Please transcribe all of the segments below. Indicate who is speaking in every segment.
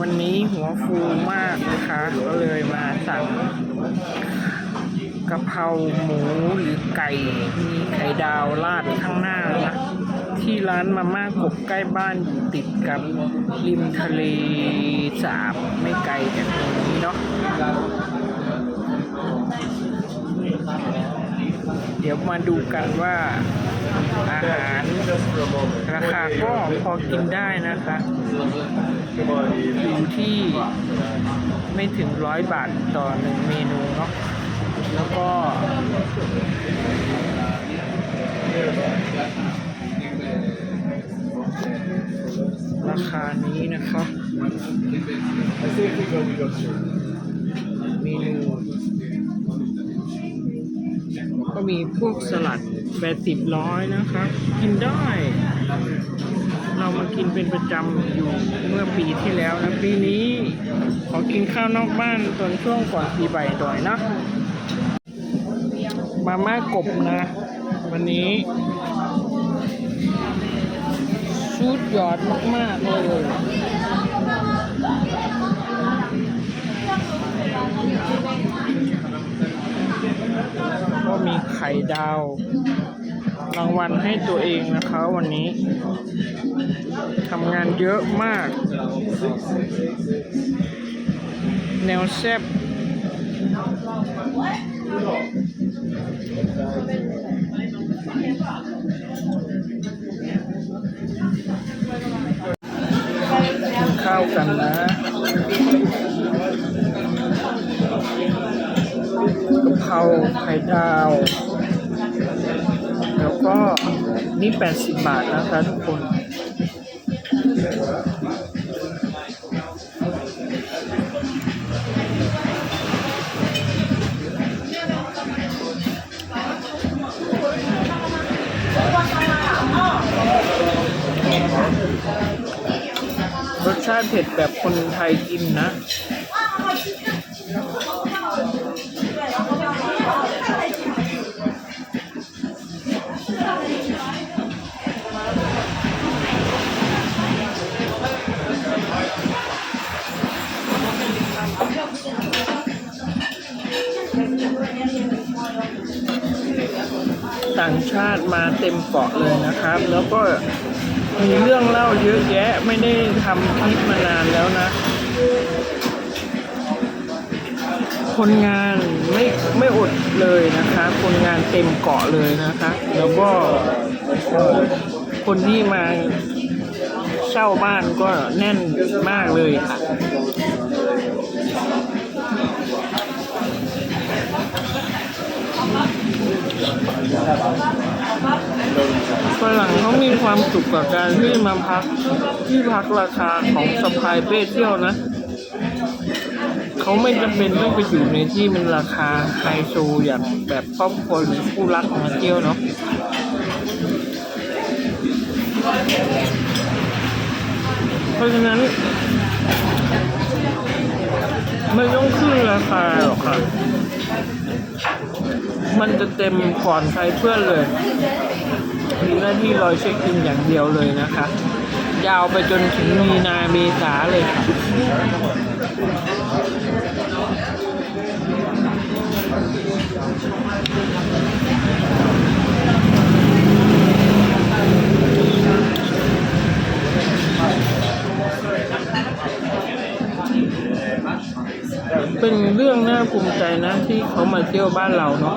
Speaker 1: วันนี้หัวฟูมากนะคะ ก็เลยมาสั่งกะเพราหมูหรือไก่ มีไข่ดาวราดข้างหน้านะที่ร้านมาม่ากบใกล้บ้านอยู่ติดกับริมทะเลสาบไม่ไกลจากตรงนี้เนาะเดี๋ยวมาดูกันว่า อาหารราคาก็พอกินได้นะคะอยู่ที่ไม่ถึงร้อยบาทต่อหนึ่งเมนูเนาะแล้วก็ราคานี้นะครับเมนูก็มีพวกสลัด แปดสิบร้อยนะครับ กินได้ เรามากินเป็นประจำอยู่เมื่อปีที่แล้วนะ ปีนี้ขอกินข้าวนอกบ้านตอนช่วงก่อนปีใหม่หน่อยนะ มาม่ากบนะ วันนี้ชุดยอดมาก ๆ เลยก็มีไข่ดาว รางวัลให้ตัวเองนะคะ วันนี้ทำงานเยอะมาก แนวแซบข้าวกันนะกะเพราไข่ดาว ก็นี่80บาทนะคะทุกคน รสชาติเผ็ดแบบคนไทยกินนะ ต่างชาติมาเต็มเกาะเลยนะครับ แล้วก็มีเรื่องเล่าเยอะแยะไม่ได้ทำคลิปมานานแล้วนะ คนงานไม่ไม่อดเลยนะคะ คนงานเต็มเกาะเลยนะคะ แล้วก็คนที่มาเช่าบ้านก็แน่นมากเลยค่ะ ฝรั่งเขามีความสุขกับการที่มาพักที่พักราคาของสปายเป้เที่ยวนะ เขาไม่จำเป็นต้องไปอยู่ในที่มันราคาไฮโซอย่างแบบครอบครัวหรือคู่รักมาเที่ยวเนาะเพราะฉะนั้นไม่ต้องขึ้นราคาหรอกค่ะ มันจะเต็มก่อนใครเพื่อนเลย มีหน้าที่รอยเช็คอินอย่างเดียวเลยนะคะ ยาวไปจนถึงมีนาเมษาเลยค่ะ เป็นเรื่องน่าภูมิใจนะที่เขามาเที่ยวบ้านเราเนาะ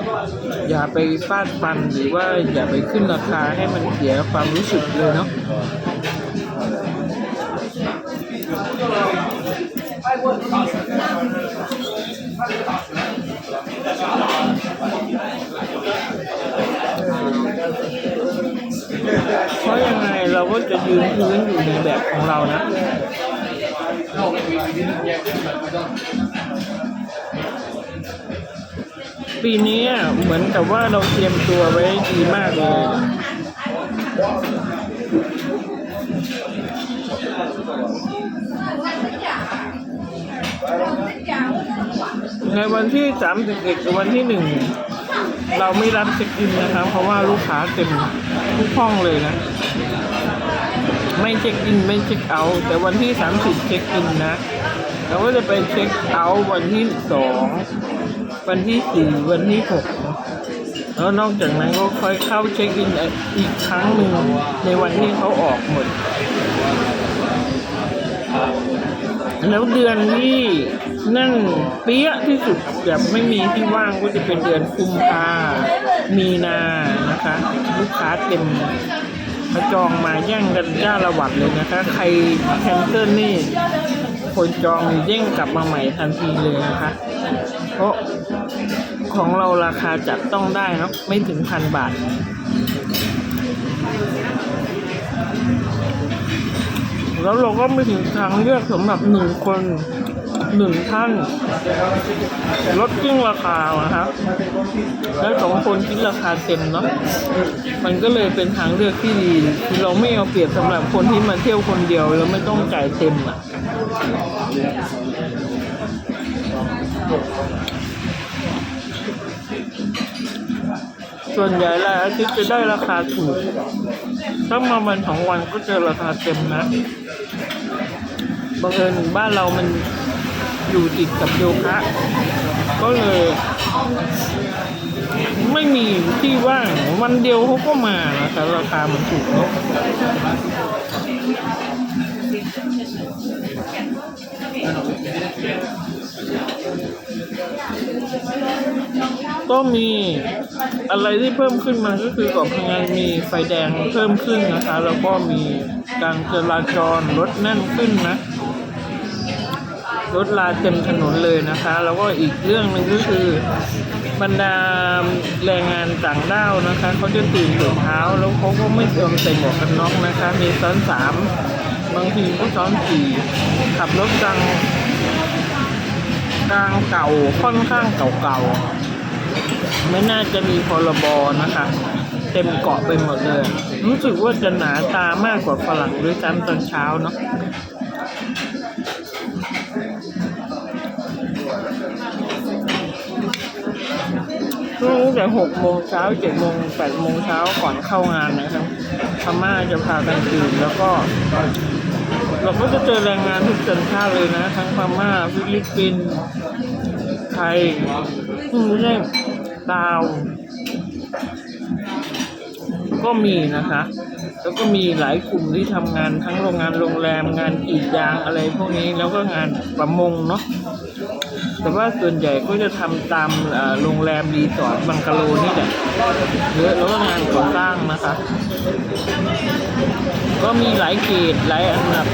Speaker 1: อย่าไปฟาดฟันหรือว่าอย่าไปขึ้นราคาให้มันเสียความรู้สึกเลยเนาะเพราะยังไงเราก็จะยืนพื้นอยู่ในแบบของเรานะ ปีนี้เหมือนกับว่าเราเตรียมตัวไว้ดีมากเลยในวันที่31กับวันที่หนึ่งเราไม่รับเช็คอินนะครับ เพราะว่าลูกค้าเต็มทุกห้องเลยนะ ไม่เช็คอินไม่เช็คเอาท์แต่วันที่สามสิบเช็คอินนะเราก็จะไปเช็คเอาท์วันที่สองวันที่สี่วันที่หกแล้วนอกจากนั้นก็ค่อยเข้าเช็คอินอีกครั้งหนึ่งในวันที่เขาออกหมด แล้วเดือนที่นั่นเปี้ยที่สุดแบบไม่มีที่ว่างก็จะเป็นเดือนกุมภามีนานะคะ ลูกค้าเต็ม มาจองมาแย่งกันจ้าละวัดเลยนะคะ ใครแคนเซิลนี่ คนจองนี่งกลับมาใหม่ทันทีเลยนะคะ เพราะของเราราคาจับต้องได้นะไม่ถึงพันบาทแล้วเราก็ไม่ถึงทางเลือกสำหรับหนึ่งคนหนึ่งท่าน ลดครึ่งราคาอะครับ แล้วสองคนคิดราคาเต็มเนาะ มันก็เลยเป็นทางเลือกที่ดี คือเราไม่เอาเปรียบสำหรับคนที่มาเที่ยวคนเดียวแล้วไม่ต้องจ่ายเต็มอะส่วนใหญ่แล้วอาทิตย์จะได้ราคาถูก ถ้ามาวันสองวันก็เจอราคาเต็มนะ บังเอิญบ้านเรามัน อยู่ติดกับโยคะก็เลยไม่มีที่ว่างวันเดียวเขาก็มานะคะราคามันถูกเนอะก็มีอะไรที่เพิ่มขึ้นมาก็คือเกาะพังงานมีไฟแดงเพิ่มขึ้นนะคะ แล้วก็มีการจราจรรถแน่นขึ้นนะ รถลาเต็มถนนเลยนะคะ แล้วก็อีกเรื่องหนึ่งก็คือบรรดาแรงงานต่างด้าวนะคะเขาจะตื่นแต่เช้าแล้วเขาก็ไม่ยอมใส่หมวกกันน็อกนะคะ มีซ้อนสามบางทีก็ซ้อนสี่ขับรถกลางกลางเก่าค่อนข้างเก่าๆไม่น่าจะมีพรบนะคะ เต็มเกาะไปหมดเลย รู้สึกว่าจะหนาตามากกว่าฝรั่งด้วยซ้ำตอนเช้าเนาะ ช่วงตั้งแต่หกโมงเช้าเจ็ดโมงแปดโมงเช้าก่อนเข้างานนะครับพม่าจะพากันตื่นแล้วก็เราก็จะเจอแรงงานทุกสัญชาติเลยนะ ทั้งพม่าฟิลิปปินส์ไทยอืมไม่ใช่ลาวก็มีนะคะ แล้วก็มีหลายกลุ่มที่ทำงานทั้งโรงงานโรงแรมงานกรีดยางอะไรพวกนี้แล้วก็งานประมงเนาะ แต่ว่าส่วนใหญ่ก็จะทำตามโรงแรมรีสอร์ทบังกะโลนี่แหละเยอะแล้วก็งานก่อสร้างนะคะ ก็มีหลายเกรดหลายอันดับ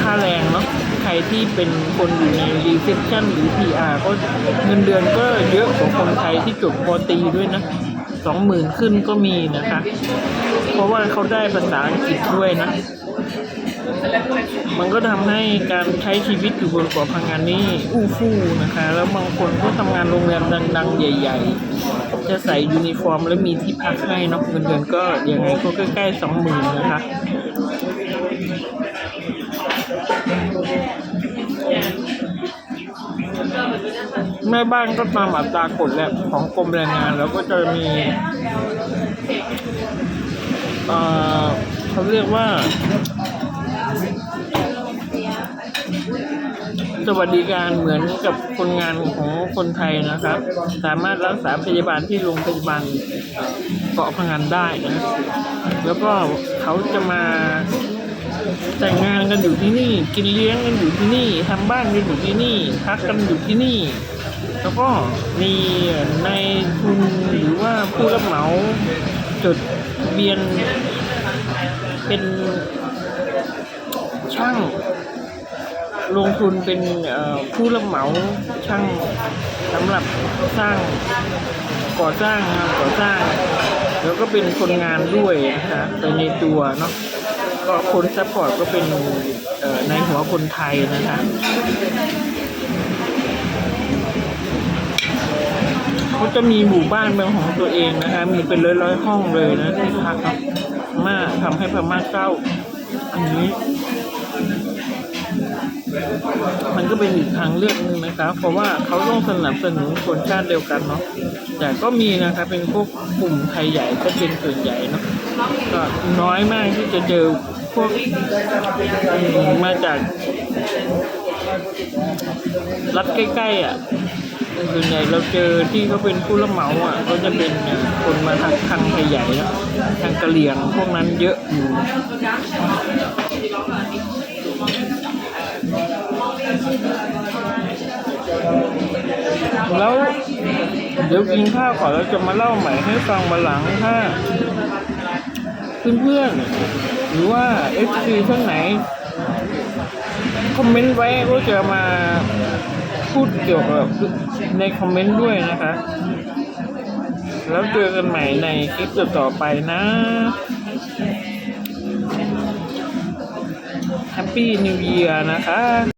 Speaker 1: ค่าแรงเนาะใครที่เป็นคนอยู่ในรีเซพชันหรือ PR ก็เงินเดือนก็เยอะกว่าคนไทยที่จบปตีด้วยนะสองหมื่นขึ้นก็มีนะคะ เพราะว่าเขาได้ภาษาอังกฤษด้วยนะ มันก็ทำให้การใช้ชีวิตอยู่บนเกาะพังงานนี่อู้ฟู่นะคะ แล้วบางคนก็ทำงานโรงแรมดัง ๆ ใหญ่ ๆ จะใส่ยูนิฟอร์ม แล้วมีที่พักให้เนาะเงินเดือนก็ยังไงก็ใกล้ๆสองหมื่นนะคะแม่บ้านก็ตามอัตรากฎแหละของกรมแรงงานแล้วก็จะมีเอ่อเขาเรียกว่า สวัสดิการเหมือนกับคนงานของคนไทยนะครับ สามารถรักษาพยาบาลที่โรงพยาบาลเกาะพังงานได้นะ แล้วก็เขาจะมาแต่งงานกันอยู่ที่นี่ กินเลี้ยงกันอยู่ที่นี่ทำบ้านกันอยู่ที่นี่พักกันอยู่ที่นี่ แล้วก็มีในายทุนหรือว่าผู้รับเหมาจดทะเบียนเป็นช่าง ลงทุนเป็นผู้รับเหมาช่างสำหรับสร้างก่อสร้างงานก่อสร้าง แล้วก็เป็นคนงานด้วยนะคะไปในตัวเนาะก็คนซัพพอร์ตก็เป็นในหัวคนไทยนะคะเขาจะมีหมู่บ้านเป็นของตัวเองนะคะ มีเป็นร้อยร้อยห้องเลยนะที่พักเนาะพม่าทำให้พม่าเก้าอันนี้ มันก็เป็นอีกทางเลือกหนึ่งนะคะเพราะว่าเขาต้องสนับสนุนคนชาติเดียวกันเนาะแต่ก็มีนะคะเป็นพวกกลุ่มไทยใหญ่ก็เป็นส่วนใหญ่เนาะก็น้อยมากที่จะเจอพวกมมาจากรัฐใกล้ๆอะส่วนใหญ่เราเจอที่เขาเป็นผู้รับเหมาอะก็จะเป็นคนมาทางทางไทยใหญ่แล้วทางกะเหรี่ยงพวกนั้นเยอะอยู่ แล้ว เดี๋ยวกินข้าวก่อนแล้วจะมาเล่าใหม่ให้ฟังมาหลังถ้าเพื่อนๆหรือว่าเอฟซีท่านไหนคอมเมนต์ไว้ก็จะมาพูดเกี่ยวกับในคอมเมนต์ด้วยนะคะ แล้วเจอกันใหม่ในคลิปต่อๆไปนะ Happy New Year นะคะ